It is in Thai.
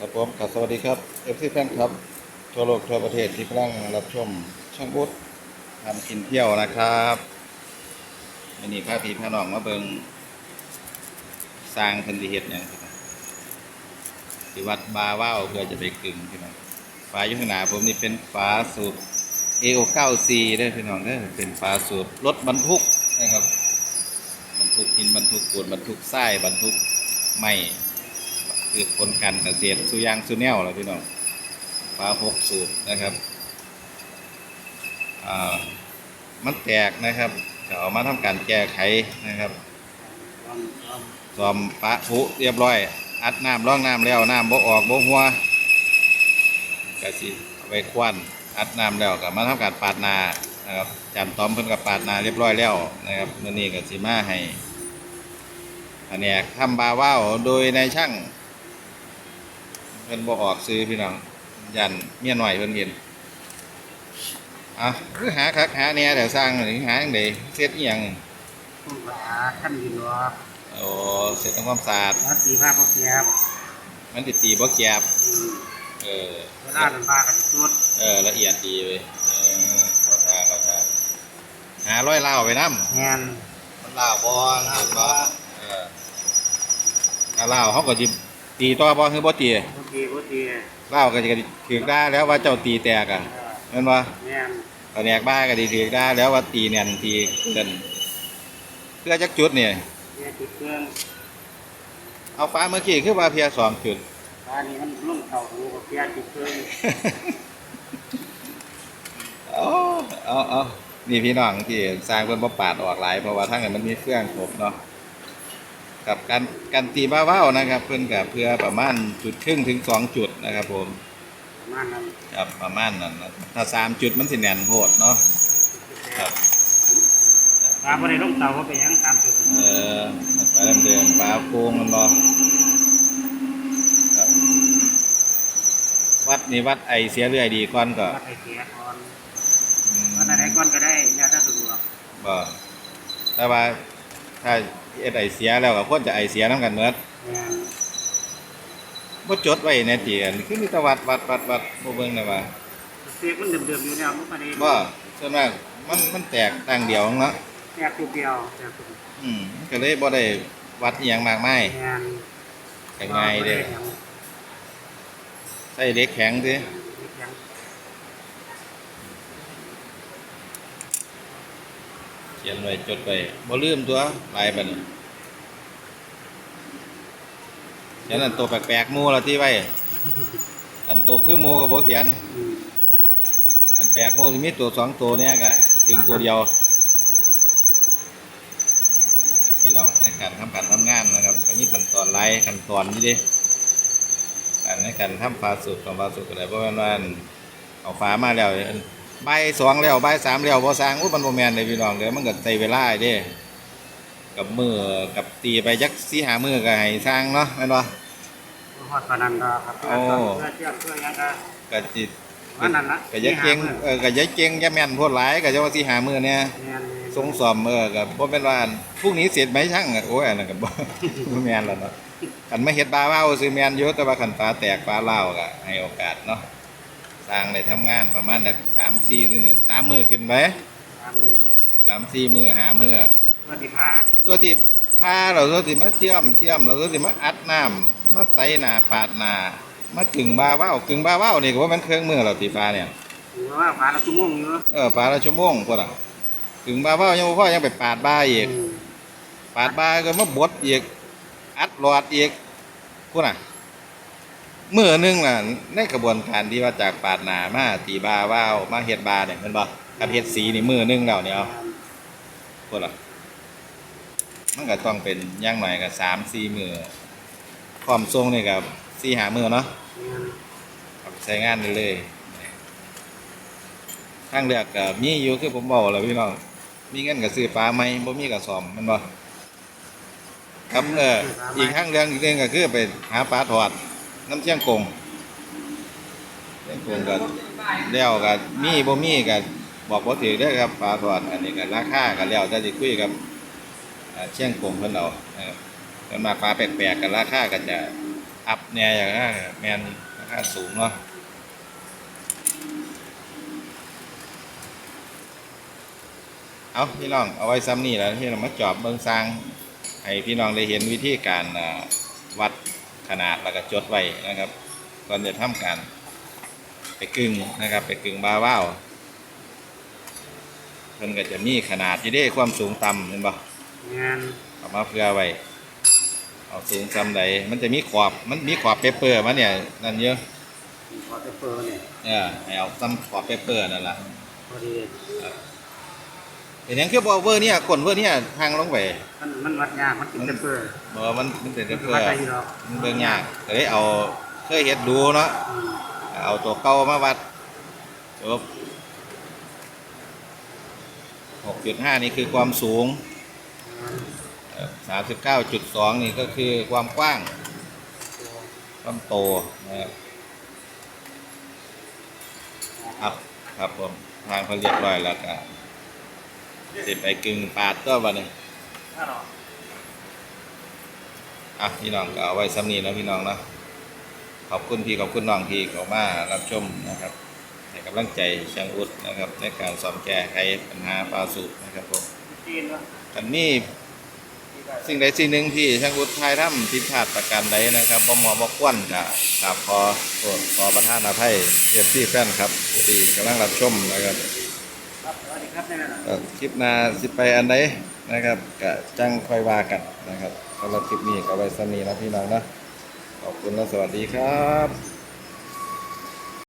ครับผมครับสวัสดีครับเอฟซีแฟนครับ ทั่วโลกทั่วประเทศที่กำลังรับชมช่างบุตรทำกินเที่ยวนะครับวันนี้พาพี่พาน้องมาเบิงสร้างพันธิเฮ็ดอย่างที่วัดบาว่าวเพื่อจะไปกึ่งพี่น้องฝาอยู่ข้างหน้าผมนี่เป็นฝาสูบ AO9C ได้พี่น้องเด้เป็นฝาสูบรถบรรทุกนะครับบรรทุกหินบรรทุกปูนบรรทุกทรายบรรทุกไม้ คือผลการเกษตรสุยางสุแนวแล้วพี่น้องฟ้าหกสูบนะครับมันแตกนะครับจะเอามาทำการแก้ไขนะครับซอมปะผุเรียบร้อย อัดน้ำร่องน้ำแล้วน้ำบ่ออกบ่หัวกะสิไปควันอัดน้ำแล้วก็มาทำการปาดนานะครับจานต้อมเพิ่นกับปาดนาเรียบร้อยแล้วนะครับมื้อนี้ก็สิมาให้อันเนี้ยทำบาว่าวโดยนายช่าง เพิ่นบ่ออกซื้อพี่น้องยันเมียหน่อยเพิ่นเห็นอะคือหาคักหาแหน่เดี๋ยวสร้างหรือหาจังไดเสร็จอีหยังต้องไปหาขั้นยินวะโอ้เสร็จทำความสะอาดแล้วตีผ้าพวกเนี้ยครับมันติดตีบ่แก็บอืมเออเวลาเดินผ้ากันสุดเออละเอียดดีเว้ยเออขอทาขอทาหาร้อยเล่าวไปนำแงนมันเล่าวบ่เห็นบ่เออถ้าเล่าวเขาก็สิ ตีต่อบ่คือบ่ตีพวกตีพวกตีเล่าวก็สิถูกได้แล้วว่าเจ้าตีแตกอะเออแม่นบ่แงนตอนแรกบ้าก็ดีถือได้แล้วว่าตีเนี่ยตีเกินเพื่อจักจุดเนี่ยเนี่ยติดเครื่องเอาฟ้าเมื่อกี้คือว่าเพียสองจุดฟ้านี่มันลุ่งเข่าหูกับเพียติดเครื่องเอาเอาเอานี่พี่น้องที่สร้างเพิ่นบ่ปาดออกหลายเพราะว่าทั้งนั้นมันมีเครื่องครบเนาะ กับการการตีบ้าเว้านะครับ เพิ่นกับเพื่อประมาณจุดครึ่งถึงสองจุดนะครับผมประมาณนั้นครับประมาณนั้นนะถ้าสามจุดมันสิแน่นโพดเนาะครับฟ้าพอได้ลงเตาก็เป็นหยังตามจุดเออมันไปเดิมๆฟ้าโป่งมันบ่ครับวัดนี่วัดไอเสียเรื่อยดีก่อนก็วัดไอเสียก่อนอืมวัดอะไรก่อนก็ได้ยาถ้าสะดวกบ่แต่ว่าถ้า เอ็ดไอเสียแล้วก็ควรจะไอเสียน้ำกันเมื่อแงนบ่จดไว้ในเตียนคือมีแต่วัดวัดวัดวัดบ่เบิ่งได้ว่าเสียมันเดิมๆอยู่แล้วมันก็ได้บ่ส่วนมากมันมันแตกต่างเดียวเนาะแยกตัวเดียวแยกตัวเดียวอืมก็เลยบ่ได้วัดอีหยังมากมายแงนก็ง่ายเด้บ่หยังใส่เหล็กแข็งติ เล็กหยัง เขียนไว้จดไว้บ่ลืมตัวลายบัดนี้ฉะนั้นตัวแปลกๆหมู่ละที่ไว้ อันตัวคือหมู่ก็บ่เขียนอืมอันแปลกหมู่สิมีตัวสองตัวเนี่ยก็ถึงตัวเดียวพี่น้องในการทำการทำงานนะครับก็มีขั้นตอนหลายขั้นตอนนี่เด้อันในการทำฟ้าสุดของฟ้าสุดก็ได้บ่แม่นว่าอันเอาฟ้ามาแล้วอัน ใบายสองแล้วใบายสามแล้วบ่สร้างอุ้ยมันบ่แม่นเลยพี่น้องเด้อมันก็ใช้เวลาเด้กับมือกับตีไปจักสี่หามือก็ให้สร้างเนาะแม่นบ่ฮอดปานนั้นดอกครับเพื่อโอ้เพื่อเชื่อมเพื่อหยังก็ก็สิว่านั่นละก็อยักเก่งเออก็อยักเก่งอย่าแม่นโพดหลายก็จะว่าสี่หามือเนี่ยแม่นทรงสอมเออก็บ่เป็นว่าอันพรุ่งนี้เสร็จไหมช่างอะโอ้ยอันนั้นก็บ่บ่แม่นแล้วเนาะคันมาเฮ็ดบาว้าวซื้อแม่นอยู่แต่ว่าคันฟ้าแตกฟ้าเล่าวก็ให้โอกาสเนาะ สร้างได้ทำงานประมาณสัก3 4ถึง3มื้อขึ้นไปตามนี้3 4มื้อ5มื้อสวัสดีค่ะตัวที่พาเราตัวที่มาเชื่อมเชื่อมเราตัวที่มาอัดน้ำมาใส่หน้าปาดหน้ามาถึงบาว้าวกึ่งบาว้าวนี่ก็ว่ามันเครื่องมือเราตีฟ้าเนี่ย ถือว่าผ่านละชั่วโมงอยู่เออปาดละชั่วโมงพวกน่ะถึงบาว้าวยังบ่พอยังไปปาดบาอีกอืมปาดบาก็มาบดอีกอัดหลอดอีกพวกน่ะ มือหนึงน่ะในกระบวนการที่ว่าจากปาดหนามาตีบาว้าวมาเฮ็ดบาเนี่ยมันบ่กับเฮ็ดสีนี่มือหนึงแล้วเนี่ยเอาพวกล่ะมันก็ต้องเป็นย่างหน่อยกับสามสี่มือพร้อมทรงนี่กับสี่หามือเนาะใช้งานได้เลยทางเลือกกับมีอยู่คือผมบอกแล้วพี่น้องมีเงินกับซื้อปลาไหมบ่มีกับซอมมันบ่ครับเอออีกทางเรื่องอีกเรื่องก็คือไปหาปลาถอด น้ำเชี่ยงกงเชี่ยงกงก็แล้วก็มีบ่มีก็บบอกบ่าถือเด้ครับปลาถอดอันนี้ก็ราคาก็แล้วแต่สิคุยกับเชียงกงเพิ่นเอนะครับเพิ่นมาฟ้าแปลกๆกันราคาก็จะอัพเนี่ยอย่างนั้นแมนราคาสูงเนาะเอาพี่น้องเอาไว้ซ้ำนี่แล้วที่เรามาจอบเบิ้องซางให้พี่น้องได้เห็นวิธีการวัด ขนาดแล้วก็จดไว้นะครับ ก่อนจะทำการ ไปกึ่งนะครับ ไปกึ่งบาว้าวเพิ่นก็จะมีขนาดที่ได้ความสูงต่ำเห็นปะงานเอามาเพื่อไว้เอาสูงซ้ำใดมันจะมีขอบมันมีขอบเปเปอร์มันเนี่ยนั่นเยอะพอเปเปอร์เนี่ยเออให้เอาซ้ำขอบเปเปอร์นั่นแหละพอดี เห็นยังคือบอกเวอร์เนี่ยกลเวอร์เนี่ยทางลงไปมันมันวัดยากมันติดเปเปอร์บอกว่ามันมันเป็นเปเปอวัดร์ได้อยู่หรอกมันเบิ่งยากก็เลยเอาเคยเฮ็ดดูเนาะอืมเอาตัวเก่ามาวัดจบหกจุดห้านี่คือความสูงงานสามสิบเก้าจุดสองนี่ก็คือความกว้างความโตนะครับเอาครับผมทางเขาเรียบร้อยแล้วก็ สิไปกึ่งปาดก็วันนึงถ้าหรออะพี่น้องก็เอาไว้ซ้ำนี้นะพี่น้องเนาะขอบคุณพี่ขอบคุณน้องที่เขามารับชมนะครับให้กำลังใจช่างอุดนะครับ ในการซ่อมแก้ไขปัญหาปลาสูบนะครับผมอันนี้สิ่งใดสิ่งหนึ่งที่ช่างอุดทายทำผิดพลาดประการใดนะครับบ่หมอบ่ควนกะครับขอโทษขอประทานอภัยเอฟซีแฟนครับที่กำลังรับชมนะครับ ครับสวัสดีครับนี่นน่ะเอ่อคลิปหน้าสิไปอันใดนะครับก็จังค่อยว่ากันนะครับสำหรับคลิปนี้ก็ไว้สำนีนะพี่น้องนะขอบคุณและสวัสดีครับ